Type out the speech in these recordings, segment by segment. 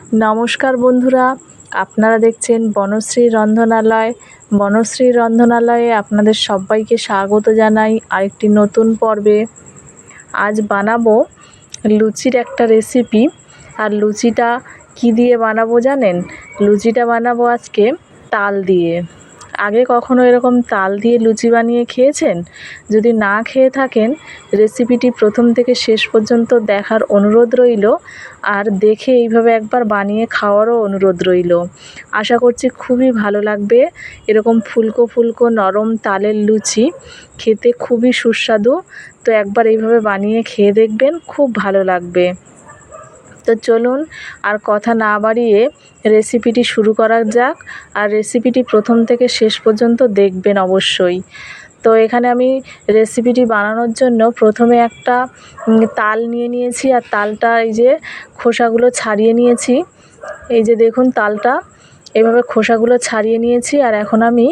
নমস্কার বন্ধুরা, আপনারা দেখছেন বনশ্রী রন্ধনালয়। বনশ্রী রন্ধনালয়ে আপনাদের সবাইকে স্বাগত জানাই আরেকটি নতুন পর্বে। আজ বানাবো লুচির একটা রেসিপি। আর লুচিটা কি দিয়ে বানাবো জানেন? লুচিটা বানাবো আজকে তাল দিয়ে। আগে কখনো এরকম তাল দিয়ে লুচি বানিয়ে খেয়েছেন? যদি না খেয়ে থাকেন, রেসিপিটি প্রথম থেকে শেষ পর্যন্ত দেখার অনুরোধ রইল আর দেখে এইভাবে একবার বানিয়ে খাওয়ারও অনুরোধ রইল। আশা করছি খুবই ভালো লাগবে এরকম ফুলকো ফুলকো নরম তালের লুচি। খেতে খুবই সুস্বাদু। তো একবার এইভাবে বানিয়ে খেয়ে দেখবেন, খুব ভালো লাগবে। তো চলুন আর কথা না বাড়িয়ে রেসিপিটি শুরু করা যাক। আর রেসিপিটি প্রথম থেকে শেষ পর্যন্ত দেখবেন অবশ্যই। তো এখানে আমি রেসিপিটি বানানোর জন্য প্রথমে একটা তাল নিয়ে নিয়েছি। আর তালটা এই যে খোসাগুলো ছাড়িয়ে নিয়েছি। এই যে দেখুন তালটা। এভাবে খোসাগুলো ছাড়িয়ে নিয়েছি। আর এখন আমি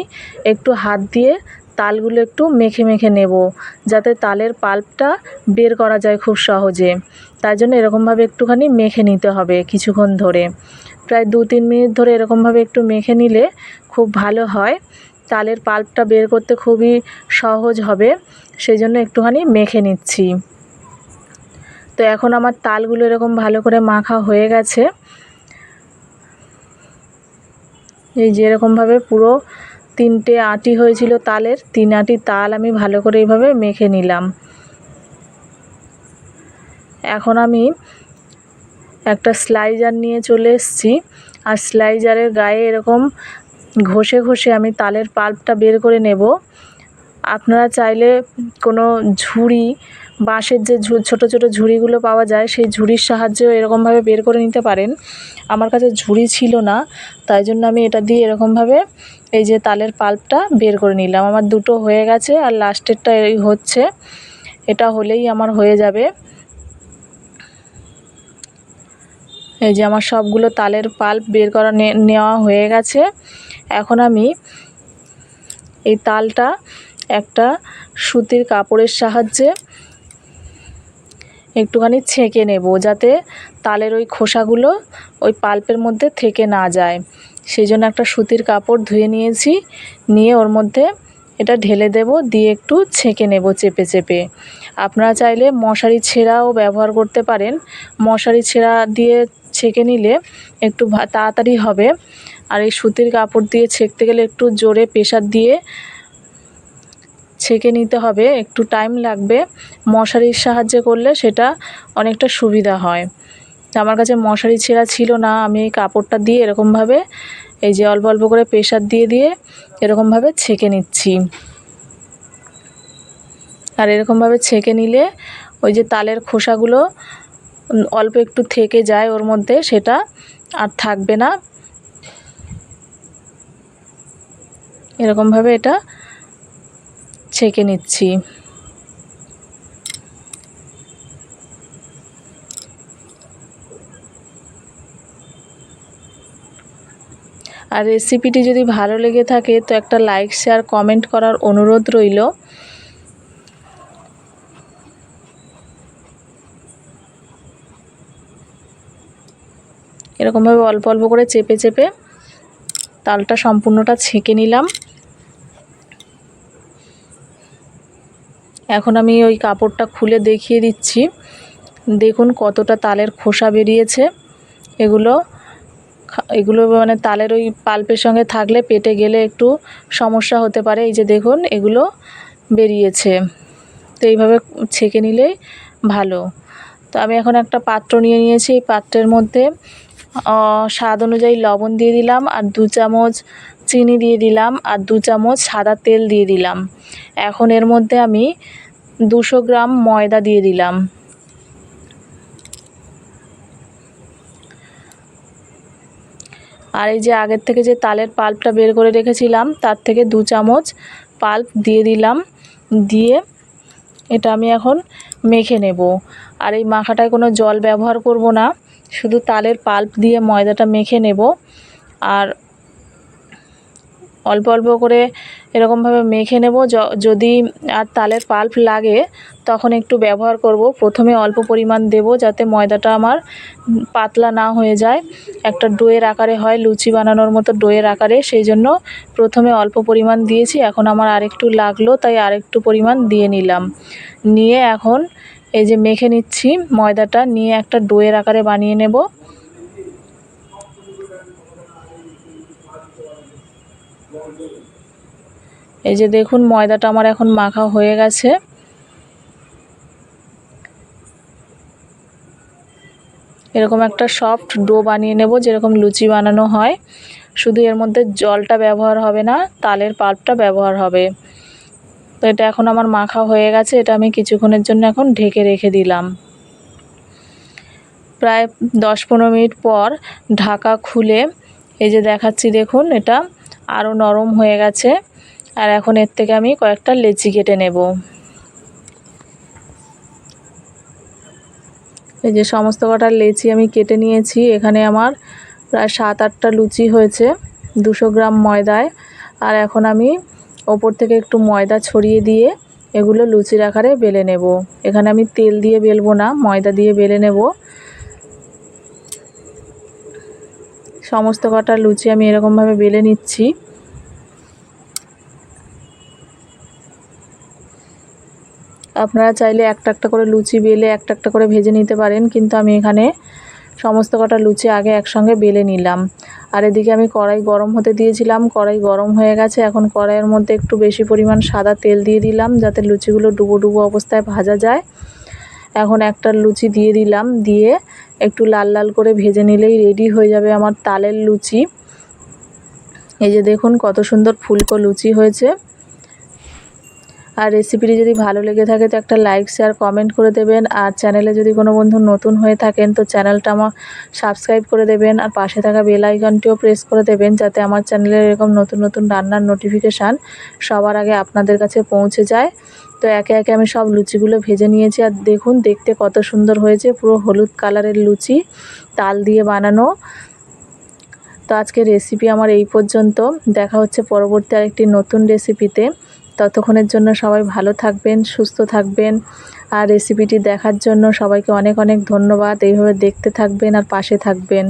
একটু হাত দিয়ে তালগুলো একটু মেখে মেখে নেব, যাতে তালের পাল্পটা বের করা যায় খুব সহজে। তাই জন্য এরকমভাবে একটুখানি মেখে নিতে হবে কিছুক্ষণ ধরে। প্রায় দু তিন মিনিট ধরে এরকমভাবে একটু মেখে নিলে খুব ভালো হয়। তালের পাল্পটা বের করতে খুবই সহজ হবে সেই জন্য একটুখানি মেখে নিচ্ছি। তো এখন আমার তালগুলো এরকম ভালো করে মাখা হয়ে গেছে। এই যে এরকমভাবে পুরো তিনটে আটি হয়েছিল তালের। তিন আটি তাল আমি ভালো করে এইভাবে মেখে নিলাম। এখন আমি একটা স্লাইজার নিয়ে চলে এসেছি। আর স্লাইজারের গায়ে এরকম ঘষে ঘষে আমি তালের পাল্পটা বের করে নেব। আপনারা চাইলে কোনো ঝুড়ি, বাঁশের যে ঝু, ছোটো ছোটো ঝুড়িগুলো পাওয়া যায়, সেই ঝুড়ির সাহায্যেও এরকমভাবে বের করে নিতে পারেন। আমার কাছে ঝুড়ি ছিল না, তাই জন্য আমি এটা দিয়ে এরকমভাবে এই যে তালের পাল্পটা বের করে নিলাম। আমার দুটো হয়ে গেছে আর লাস্টেরটা এই হচ্ছে। এটা হলেই আমার হয়ে যাবে। এই যে আমার সবগুলো তালের পাল্প বের করা নেওয়া হয়ে গেছে। এখন আমি এই তালটা একটা সুতির কাপড়ের সাহায্যে একটুখানি ছেঁকে নেব যাতে তালের ওই খোসাগুলো ওই পাল্পের মধ্যে থেকে না যায়। সেই জন্য একটা সুতির কাপড় ধুয়ে নিয়েছি, নিয়ে ওর মধ্যে এটা ঢেলে দেব, দিয়ে একটু ছেঁকে নেব চেপে চেপে। আপনারা চাইলে মশারি ছেঁড়াও ব্যবহার করতে পারেন। মশারি ছেঁড়া দিয়ে ছেঁকে নিলে একটু তাড়াতাড়ি হবে। আর এই সুতির কাপড় দিয়ে ছেঁকতে গেলে একটু জোরে প্রেশার দিয়ে ছেঁকে নিতে হবে, একটু টাইম লাগবে। মশারির সাহায্যে করলে সেটা অনেকটা সুবিধা হয়। তো আমার কাছে মশারি ছেঁড়া ছিল না, আমি কাপড়টা দিয়ে এরকমভাবে, এই যে অল্প অল্প করে প্রেশার দিয়ে দিয়ে এরকমভাবে ছেঁকে নিচ্ছি। আর এরকমভাবে ছেঁকে নিলে ওই যে তালের খোসাগুলো অল্প একটু থেকে যায় ওর মধ্যে, সেটা আর থাকবে না। এরকমভাবে এটা ছেঁকে নিচ্ছি। আর রেসিপিটি যদি ভালো লেগে থাকে, তো একটা লাইক শেয়ার কমেন্ট করার অনুরোধ রইল। এরকমভাবে অল্প অল্প করে চেপে চেপে তালটা সম্পূর্ণটা ছেঁকে নিলাম। এখন আমি ওই কাপড়টা খুলে দেখিয়ে দিচ্ছি। দেখুন কতটা তালের খোসা বেরিয়েছে। এগুলো এগুলো মানে তালের ওই পাল্পের সঙ্গে থাকলে পেটে গেলে একটু সমস্যা হতে পারে। এই যে দেখুন, এগুলো বেরিয়েছে। তো এইভাবে ছেঁকে নিলেই ভালো। তো আমি এখন একটা পাত্র নিয়ে নিয়েছি। এই পাত্রের মধ্যে স্বাদ অনুযায়ী লবণ দিয়ে দিলাম আর দু চামচ চিনি দিয়ে দিলাম আর দু চামচ সাদা তেল দিয়ে দিলাম। এখন এর মধ্যে আমি দুশো গ্রাম ময়দা দিয়ে দিলাম। আর এই যে আগের থেকে যে তালের পাল্পটা বের করে রেখেছিলাম, তার থেকে দু চামচ পাল্প দিয়ে দিলাম। দিয়ে এটা আমি এখন মেখে নেব। আর এই মাখাটায় কোনো জল ব্যবহার করব না। শুধু তালের পাল্প দিয়ে ময়দাটা মেখে নেব। আর অল্প অল্প করে এরকমভাবে মেখে নেব। যদি আর তালের পাল্প লাগে, তখন একটু ব্যবহার করব। প্রথমে অল্প পরিমাণ দেব যাতে ময়দাটা আমার পাতলা না হয়ে যায়। একটা ডোয়ের আকারে হয়, লুচি বানানোর মতো ডোয়ের আকারে। সেই জন্য প্রথমে অল্প পরিমাণ দিয়েছি। এখন আমার আরেকটু লাগল, তাই আরেকটু পরিমাণ দিয়ে নিলাম। নিয়ে এখন এই যে মেখে নিচ্ছি ময়দাটা, নিয়ে একটা ডোয়ের আকারে বানিয়ে নেব। এই যে দেখুন, ময়দাটা আমার এখন মাখা হয়ে গেছে। এরকম একটা সফট ডো বানিয়ে নেব, যেরকম লুচি বানানো হয়। শুধু এর মধ্যে জলটা ব্যবহার হবে না, তালের পাল্পটা ব্যবহার হবে। তো এটা এখন আমার মাখা হয়ে গেছে, এটা আমি কিছুক্ষণের জন্য এখন ঢেকে রেখে দিলাম। প্রায় দশ পনেরো মিনিট পর ঢাকা খুলে, এই যে দেখাচ্ছি, দেখুন, এটা আরও নরম হয়ে গেছে। আর এখন এর থেকে আমি কয়েকটা লেচি কেটে নেব। এই যে সমস্ত কটা লেচি আমি কেটে নিয়েছি, এখানে আমার প্রায় সাত আটটা লুচি হয়েছে, দুশো গ্রাম ময়দায়। আর এখন আমি ওপর থেকে একটু ময়দা ছড়িয়ে দিয়ে এগুলো লুচির আকারে বেলে নেব। এখানে আমি তেল দিয়ে বেলবো না, ময়দা দিয়ে বেলে নেব। সমস্ত কটা লুচি আমি এরকমভাবে বেলে নিচ্ছি। আপনারা চাইলে একটা একটা করে লুচি বেলে একটা একটা করে ভেজে নিতে পারেন, কিন্তু আমি এখানে সমস্ত কটা লুচি আগে একসঙ্গে বেলে নিলাম। আর এদিকে আমি কড়াই গরম হতে দিয়েছিলাম, কড়াই গরম হয়ে গেছে। এখন কড়াইয়ের মধ্যে একটু বেশি পরিমাণ সাদা তেল দিয়ে দিলাম, যাতে লুচিগুলো ডুবো ডুবো অবস্থায় ভাজা যায়। এখন একটা লুচি দিয়ে দিলাম, দিয়ে একটু লাল লাল করে ভেজে নিলেই রেডি হয়ে যাবে আমার তালের লুচি। এই যে দেখুন কত সুন্দর ফুলকো লুচি হয়েছে। আর রেসিপিটি যদি ভালো লেগে থাকে তো একটা লাইক শেয়ার কমেন্ট করে দেবেন। আর চ্যানেলে যদি কোনো বন্ধু নতুন হয়ে থাকেন তো চ্যানেলটা আমার সাবস্ক্রাইব করে দেবেন। আর পাশে থাকা বেল আইকনটিও প্রেস করে দেবেন যাতে আমার চ্যানেলের এরকম নতুন নতুন রান্নার নোটিফিকেশান সবার আগে আপনাদের কাছে পৌঁছে যায়। তো একে একে আমি সব লুচিগুলো ভেজে নিয়েছি। আর দেখুন, দেখতে কত সুন্দর হয়েছে। পুরো হলুদ কালারের লুচি, তাল দিয়ে বানানো। তো আজকে রেসিপি আমার এই পর্যন্ত। দেখা হচ্ছে পরবর্তী আরেকটি নতুন রেসিপিতে ততক্ষণের জন্য সবাই ভালো থাকবেন, সুস্থ থাকবেন। আর রেসিপিটি দেখার জন্য সবাইকে অনেক অনেক ধন্যবাদ। এইভাবে দেখতে থাকবেন আর পাশে থাকবেন।